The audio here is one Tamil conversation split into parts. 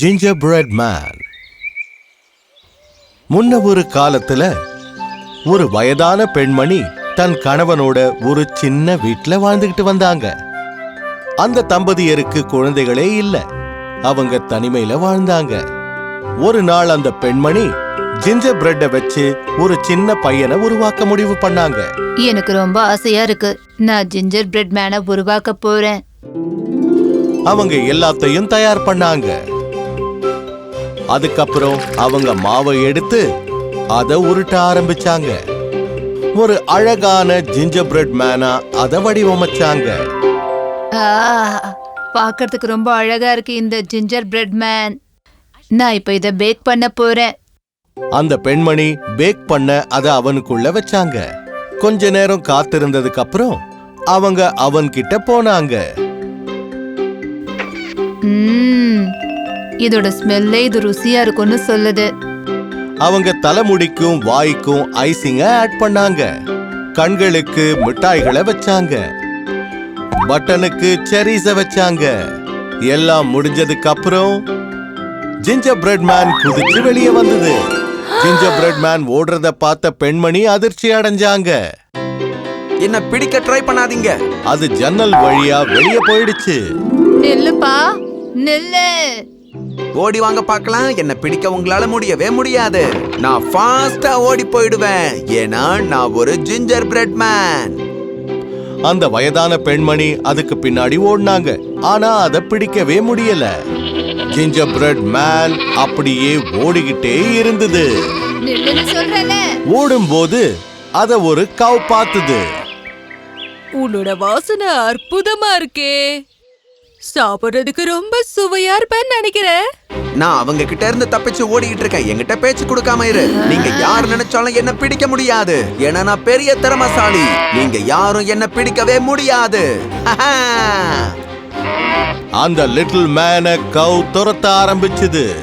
ஜிஞ்சர் பிரெட் மேன் முன்ன ஒரு காலத்துல ஒரு வயதான பெண்மணி தன் கணவனோட ஒரு சின்ன வீட்ல வாழ்ந்துகிட்டு வந்தாங்க. அந்த தம்பதியருக்கு குழந்தைகளே இல்ல. அவங்க தனிமையில வாழ்ந்தாங்க. ஒரு நாள் அந்த பெண்மணி ஜிஞ்சர் பிரெட்டை வச்சு ஒரு சின்ன பையனை உருவாக்க முடிவு பண்ணாங்க. எனக்கு ரொம்ப ஆசையா இருக்கு. நான் ஜிஞ்சர் பிரெட் மேனை உருவாக்க போறேன். அவங்க எல்லாத்தையும் தயார் பண்ணாங்க. அதுக்கப்புறம் அவங்க மாவை எடுத்து அதை உருட்ட ஆரம்பிச்சாங்க. ஒரு அழகான ஜிஞ்சர் பிரெட் மேனா அதை வடிவமைச்சாங்க. பார்க்கறதுக்கு ரொம்ப அழகா இருக்கு இந்த ஜிஞ்சர் பிரெட் மேன் நான் இப்ப இத பேக் பண்ண போறேன். அந்த பெண்மணி பேக் பண்ண அதை அவனுக்குள்ள வச்சாங்க. கொஞ்ச நேரம் காத்திருந்ததுக்கு அப்புறம் அவங்க அவன்கிட்ட போனாங்க. இதோட ஸ்மெல்லே இது ருசியா இருக்கும்னு சொல்லுது. அவங்க தலைமுடிக்கும் வாய்க்கும் ஐசிங்க ஆட் பண்ணாங்க. கண்களுக்கு மிட்டாய்களை வச்சாங்க. பட்டனுக்கு செரிஸ வச்சாங்க. எல்லாம் முடிஞ்சதுக்கு அப்புறம் ஜிஞ்சர் பிரெட் மேன் குதிச்சு வெளியே வந்தது. ஜிஞ்சர் பிரெட் மேன் ஓடுறத பார்த்த பெண்மணி அதிர்ச்சி அடைஞ்சாங்க. என்ன பிடிக்க ட்ரை பண்ணாதீங்க. அது ஜன்னல் வழியா வெளியே போயிடுச்சு. நில்லுப்பா நில்லு. ஓடி வாங்க பார்க்கலாம். என்ன பிடிக்க உங்களால முடியவே முடியாது. நான் ஃபாஸ்டா ஓடி போயிடுவேன். ஏன்னா நான் ஒரு ஜிஞ்சர் பிரெட் மேன் அந்த வயதான பெண்மணி அதுக்கு பின்னாடி ஓடினாங்க. ஆனா அதை பிடிக்கவே முடியல. ஜிஞ்சர் பிரெட் மேன் அப்படியே ஓடிக்கிட்டே இருந்தது. சொல்றல ஓடும்போது அத ஒரு கவ் பார்த்தது. உன்னோட வாசனை அற்புதமா இருக்கே. சாப்பிடுறதுக்கு ரொம்ப சுவையா இருப்பேன்னு நினைக்கிறேன். நான் அவங்க கிட்ட இருந்து தப்பிச்சு ஓடிக்கிட்டு இருக்கேன். என்கிட்ட பேச்சு கொடுக்காம இரு. நீங்க யார் நினைச்சாலும் என்ன பிடிக்க முடியாது. ஏன்னா நான் பெரிய திறமசாலி. நீங்க யாரும் என்ன பிடிக்கவே முடியாது. அந்த லிட்டில் மேன கவ் துரத்த ஆரம்பிச்சது.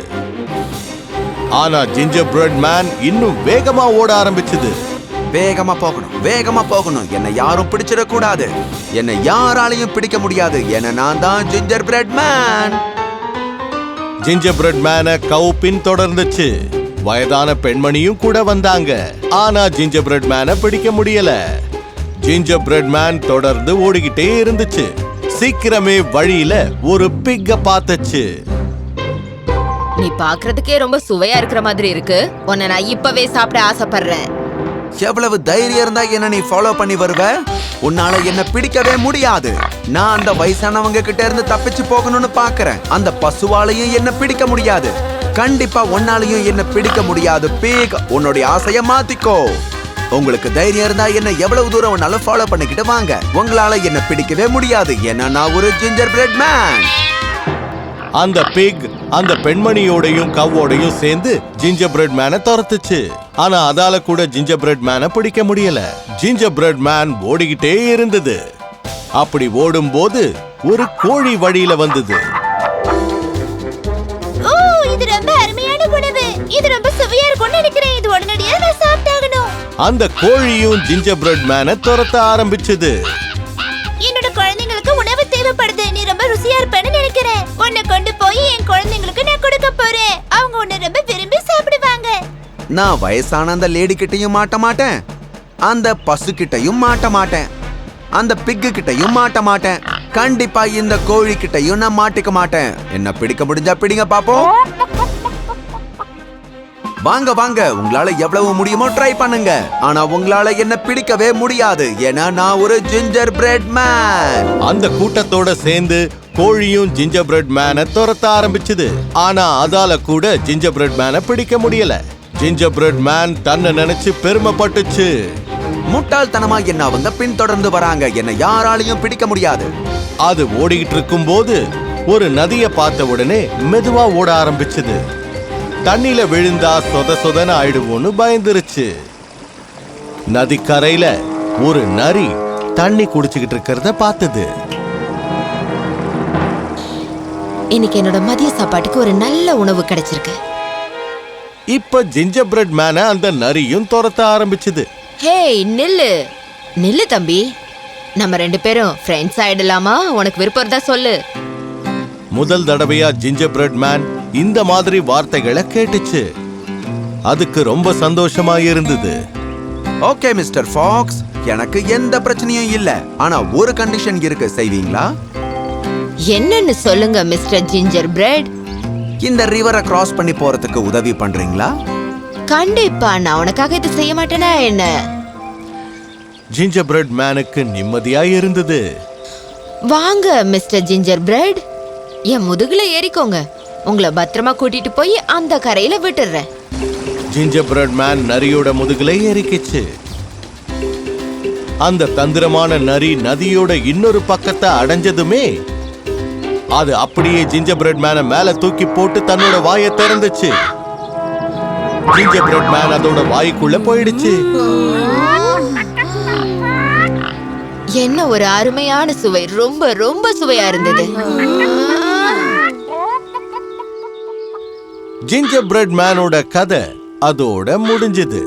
ஆனா ஜிஞ்சர் பிரெட் மேன் இன்னும் வேகமா ஓட ஆரம்பிச்சது. வேகமா போகணும் வேகமா போகணும். என்னை யாரும் பிடிச்சிடக் கூடாது என்னை யாராலையும் பிடிக்க முடியாது. ஏன்னா நான் தான் ginger bread man ginger bread மேன கவ் பின்தொடர்ந்துச்சு வயதான பெண்மணியும் கூட வந்தாங்க. ஆனா ஜிஞ்சர் பிரெட் மேன பிடிக்க முடியல. ஜிஞ்சர் பிரெட் மேன் தொடர்ந்து ஓடிக்கிட்டே இருந்துச்சு. சீக்கிரமே வழியில ஒரு பிக்க பார்த்துச்சு. நீ பாக்குறதுக்கே ரொம்ப சுவையா இருக்கிற மாதிரி இருக்கு. உன்னை நான் இப்பவே சாப்பிட ஆசைப்படுறேன். எவ்வளவு தைரியம் இருந்தா என்ன நீ ஃபாலோ பண்ணி வருவ? உன்னால என்ன பிடிக்கவே முடியாது. நான் அந்த வயசானவங்க கிட்ட இருந்து தப்பிச்சு போகணும்னு பாக்குறேன். அந்த பசுவாலையும் என்ன பிடிக்க முடியாது. கண்டிப்பா உன்னாலையும் என்ன பிடிக்க முடியாது. பீக் உன்னுடைய ஆசைய மாத்திக்கோ. உங்களுக்கு தைரியம் இருந்தா என்ன எவ்வளவு தூரம் வேணாலும் ஃபாலோ பண்ணிக்கிட்டு வாங்க. உங்களால என்ன பிடிக்கவே முடியாது. ஏன்னா நான் ஒரு ஜிஞ்சர் பிரெட் மேன் அந்த பிக் அந்த பெண்மணியோடையும் கவ்வோடையும் சேர்ந்து ஜிஞ்சர் பிரெட் மேனை துரத்துச்சு. ஆனா அதால கூட ஜிஞ்சர் பிரெட் மேனை பிடிக்க முடியல. ஜிஞ்சர் பிரெட் மேன் ஓடிக்கிட்டே இருந்தது. அப்படி ஓடும்போது ஒரு கோழி வழியில வந்தது. அந்த கோழியும் ஜிஞ்சர் பிரெட் மேனை துரத்த ஆரம்பிச்சது. என்னோட குழந்தைங்களுக்கு உணவு தேவைப்படுது. நீ ரொம்ப ருசியா இருப்பேன்னு நினைக்கிறேன். உன்னை கொண்டு போய் என் குழந்தைங்களுக்கு நான் கொடுக்க போறேன். அவங்க உன்னை ரொம்ப விரும்பி சாப்பிடுவாங்க. நான் வயசான அந்த லேடி கிட்டயும் மாட்ட மாட்டேன். அந்த பசு கிட்டயும் மாட்ட மாட்டேன். அந்த பிக்கு கிட்டயும் மாட்ட மாட்டேன். கண்டிப்பா இந்த கோழி கிட்டயும் நான் மாட்டிக்க மாட்டேன். என்ன பிடிக்க முடிஞ்சா பிடிங்க பாப்போம். வாங்க வாங்க. உங்களால எவ்வளவு முடியுமோ ட்ரை பண்ணுங்க. ஆனா உங்களால என்ன பிடிக்கவே முடியாது. ஏன்னா நான் ஒரு ஜிஞ்சர் பிரெட் மேன் அந்த கூட்டத்தோட சேர்ந்து கோழியும் ஜிஞ்சர் பிரெட் மேனை துரத்த ஆரம்பிச்சது. ஆனா அதால கூட ஜிஞ்சர் பிரெட் மேனை பிடிக்க முடியல. ஜிஞ்சர் பிரெட் மேன் தன்னை நினைச்சு பெருமைப்பட்டுச்சு. முட்டாள்தனமா என்ன அவங்க பின்தொடர்ந்து வராங்க. என்ன யாராலையும் பிடிக்க முடியாது. அது ஓடிக்கிட்டு இருக்கும்போது ஒரு நதிய பார்த்த உடனே மெதுவா ஓட ஆரம்பிச்சது. தண்ணியில விழுந்தா சொத சொதன ஆயிடுவோன்னு பயந்துருச்சு. நதிக்கரையில ஒரு நரி தண்ணி குடிச்சுக்கிட்டு இருக்கிறத பார்த்தது. இன்னைக்கு என்னோட மதிய சாப்பாட்டுக்கு ஒரு நல்ல உணவு கிடைச்சிருக்கு. இப்ப ஜிஞ்சர் பிரெட் மேன அந்த நரியும் துரத்த ஆரம்பிச்சது. ஹேய் நில்லு. நில்லு தம்பி. நம்ம ரெண்டு பேரும் ஃப்ரெண்ட்ஸ் ஆயிடலாமா? உனக்கு விருப்பம் இருந்தா சொல்லு. முதல் தடவையா ஜிஞ்சர் பிரெட் மேன் இந்த மாதிரி வார்த்தைகளை கேட்டுச்சு. அதுக்கு ரொம்ப சந்தோஷமா இருந்தது. ஓகே மிஸ்டர் ஃபாக்ஸ் எனக்கு எந்த பிரச்சனையும் இல்ல. ஆனா ஒரு கண்டிஷன் இருக்கு. செய்வீங்களா? என்னன்னு சொல்லுங்க மிஸ்டர் ஜிஞ்சர் பிரெட் இந்த ரிவரை கிராஸ் பண்ணி போறதுக்கு உதவி பண்றீங்களா? கண்டிப்பா நான் உனக்காக இது செய்ய மாட்டேனா என்ன? ஜிஞ்சர் பிரெட் மேனுக்கு நிம்மதியா இருந்தது. வாங்க மிஸ்டர் ஜிஞ்சர் பிரெட் என் முதுகுல ஏறிக்கோங்க. உங்களை பத்திரமா கூட்டிட்டு போய் அந்த கரையில விட்டுடுறேன் ஜிஞ்சர் பிரெட் மேன் நரியோட முதுகுல ஏறிக்கிச்சு. அந்த தந்திரமான நரி நதியோட இன்னொரு பக்கத்தை அடைஞ்சதுமே அது அப்படியே ஜிஞ்சர் பிரெட் மேனை மேல தூக்கி போட்டு தன்னோட வாயை திறந்துச்சு. ஜிஞ்சர் பிரெட் மேன் அதோட வாய்க்குள்ள போயிடுச்சு. என்ன ஒரு அருமையான சுவை. ரொம்ப ரொம்ப சுவையா இருந்தது. ஜிஞ்சர் பிரெட் மேனோட கதை அதோட முடிஞ்சது.